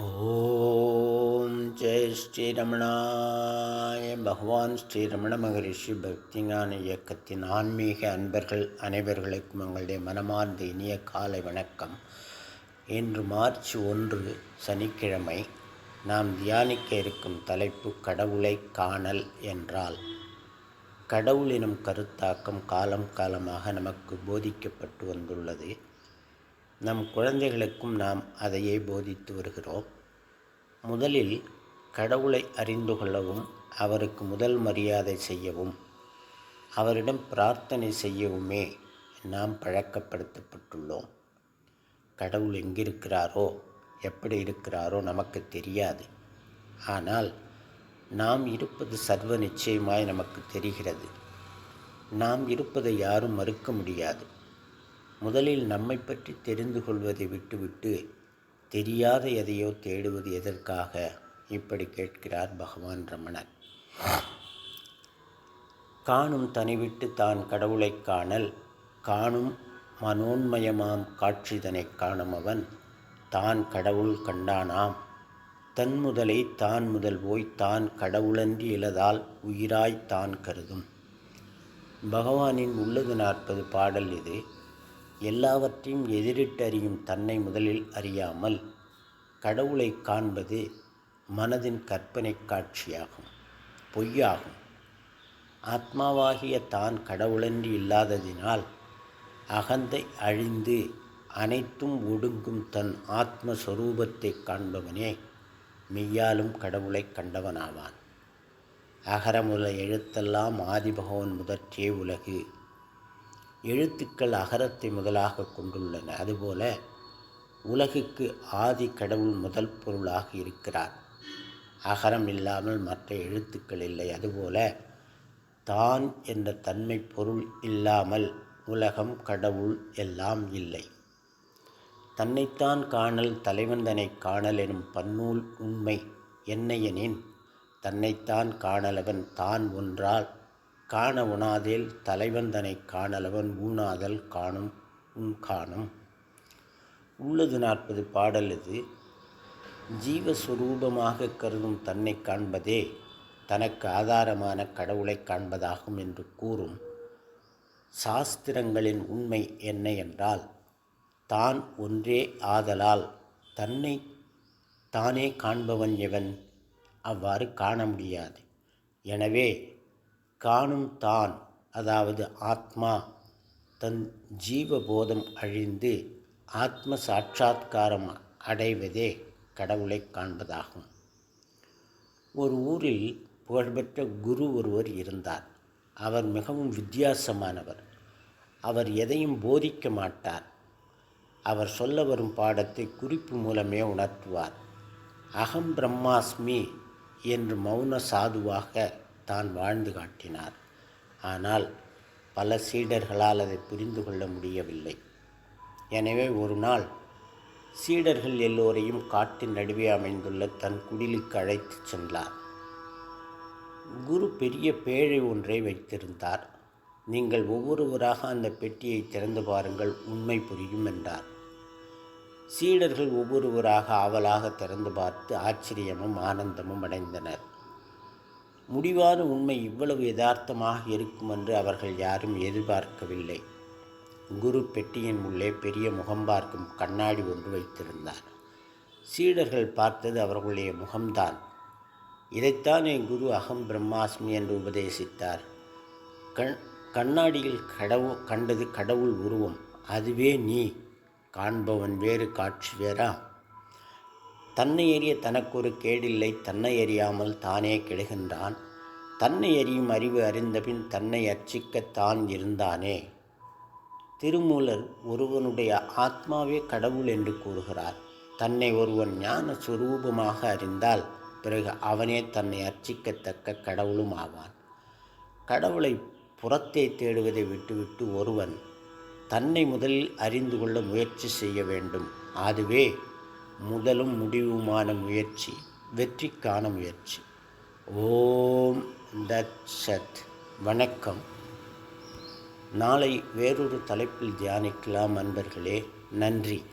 ஓம் ஜெய் ஸ்ரீரமணாய பகவான் ஸ்ரீரமண மகரிஷி பக்திஞான இயக்கத்தின் ஆன்மீக அன்பர்கள் அனைவர்களுக்கும் எங்களுடைய மனமார்ந்த இனிய காலை வணக்கம். இன்று மார்ச் ஒன்று சனிக்கிழமை நாம் தியானிக்க இருக்கும் தலைப்பு கடவுளை காணல் என்றால். கடவுளினும் கருத்தாக்கம் காலம் காலமாக நமக்கு போதிக்கப்பட்டு வந்துள்ளது. நம் குழந்தைகளுக்கும் நாம் அதையே போதித்து வருகிறோம். முதலில் கடவுளை அறிந்து கொள்ளவும் அவருக்கு முதல் மரியாதை செய்யவும் அவரிடம் பிரார்த்தனை செய்யவுமே நாம் பழக்கப்படுத்தப்பட்டுள்ளோம். கடவுள் எங்கிருக்கிறாரோ எப்படி இருக்கிறாரோ நமக்கு தெரியாது. ஆனால் நாம் இருப்பது சர்வ நிச்சயமாய் நமக்கு தெரிகிறது. நாம் இருப்பதை யாரும் மறுக்க முடியாது. முதலில் நம்மை பற்றி தெரிந்து கொள்வதை விட்டுவிட்டு தெரியாத எதையோ தேடுவது எதற்காக இப்படி கேட்கிறார் பகவான் ரமணர். காணும் தனிவிட்டு தான் கடவுளை காணல் காணும் மனோன்மயமாம் காட்சிதனை காணும் அவன் தான் கடவுள் கண்டானாம். தன் முதலை தான் முதல் போய் தான் கடவுளன்றி இலதால் உயிராய் தான் கருதும். பகவானின் உள்ளது நாற்பது பாடல் இது. எல்லாவற்றையும் எதிரிட்டு அறியும் தன்னை முதலில் அறியாமல் கடவுளை காண்பது மனதின் கற்பனை காட்சியாகும் பொய்யாகும். ஆத்மாவாகிய தான் கடவுளன்றி இல்லாததினால் அகந்தை அழிந்து அனைத்தும் ஒடுங்கும் தன் ஆத்மஸ்வரூபத்தை காண்பவனே மெய்யாலும் கடவுளை கண்டவனாவான். அகர முதல எழுத்தெல்லாம் ஆதிபகவன் முதற்றே உலகு. எழுத்துக்கள் அகரத்தை முதலாக கொண்டுள்ளன. அதுபோல உலகுக்கு ஆதி கடவுள் முதல் பொருளாக இருக்கிறார். அகரம் இல்லாமல் மற்ற எழுத்துக்கள் இல்லை. அதுபோல தான் என்ற தன்மை பொருள் இல்லாமல் உலகம் கடவுள் எல்லாம் இல்லை. தன்னைத்தான் காணல் தலைவந்தனை காணல் எனும் பன்னூல் உண்மை என்னையெனின் தன்னைத்தான் காணலவன் தான் ஒன்றால் காண உணாதேல் தலைவன் காணலவன் ஊனாதல் காணும் உன் காணும். உள்ளது நாற்பது பாடல் இது. ஜீவஸ்வரூபமாக கருதும் தன்னை காண்பதே தனக்கு ஆதாரமான கடவுளை காண்பதாகும் என்று கூறும். சாஸ்திரங்களின் உண்மை என்ன என்றால் தான் ஒன்றே ஆதலால் தன்னை தானே காண்பவன் எவன்? அவ்வாறு காண முடியாது. எனவே காணும் தான் அதாவது ஆத்மா தன் ஜீவபோதம் அழிந்து ஆத்ம சாட்சா்காரம் அடைவதே கடவுளை காண்பதாகும். ஒரு ஊரில் புகழ்பெற்ற குரு ஒருவர் இருந்தார். அவர் மிகவும் வித்தியாசமானவர். அவர் எதையும் போதிக்க மாட்டார். அவர் சொல்ல வரும் பாடத்தை குறிப்பு மூலமே உணர்த்துவார். அகம் பிரம்மாஸ்மி என்று மௌன சாதுவாக தான் வாழ்ந்து காட்டினார். ஆனால் பல சீடர்களால் அதை புரிந்து கொள்ள முடியவில்லை. எனவே ஒரு நாள் சீடர்கள் எல்லோரையும் காட்டின் நடுவே அமைந்துள்ள தன் குடிலுக்கு அழைத்துச் சென்றார். குரு பெரிய பேழை ஒன்றை வைத்திருந்தார். நீங்கள் ஒவ்வொருவராக அந்த பெட்டியை திறந்து பாருங்கள் உண்மை புரியும் என்றார். சீடர்கள் ஒவ்வொருவராக ஆவலாக திறந்து பார்த்து ஆச்சரியமும் ஆனந்தமும் அடைந்தனர். முடிவான உண்மை இவ்வளவு யதார்த்தமாக இருக்கும் என்று அவர்கள் யாரும் எதிர்பார்க்கவில்லை. குரு பெட்டியின் உள்ளே பெரிய முகம் பார்க்கும் கண்ணாடி ஒன்று வைத்திருந்தார். சீடர்கள் பார்த்தது அவர்களுடைய முகம்தான். இதைத்தான் என் குரு அகம் பிரம்மாஸ்மி என்று உபதேசித்தார். கண் கண்ணாடியில் கடவு கண்டது கடவுள் உருவம். அதுவே நீ. காண்பவன் வேறு காட்சி வேறா தன்னை எறிய தனக்கு ஒரு கேடில்லை தன்னை எறியாமல் தானே கெடுகின்றான். தன்னை எறியும் அறிவு அறிந்தபின் தன்னை அர்ச்சிக்கத்தான் இருந்தானே. திருமூலர் ஒருவனுடைய ஆத்மாவே கடவுள் என்று கூறுகிறார். தன்னை ஒருவன் ஞான சுரூபமாக அறிந்தால் பிறகு அவனே தன்னை அர்ச்சிக்கத்தக்க கடவுளும் ஆவான். கடவுளை புறத்தே தேடுவதை விட்டுவிட்டு ஒருவன் தன்னை முதலில் அறிந்து கொள்ள முயற்சி செய்ய வேண்டும். அதுவே முதலும் முடிவுமான முயற்சி வெற்றிக்கான முயற்சி. ஓம் தத் சத் வணக்கம். நாளை வேறொரு தலைப்பில் தியானிக்கலாம் அன்பர்களே. நன்றி.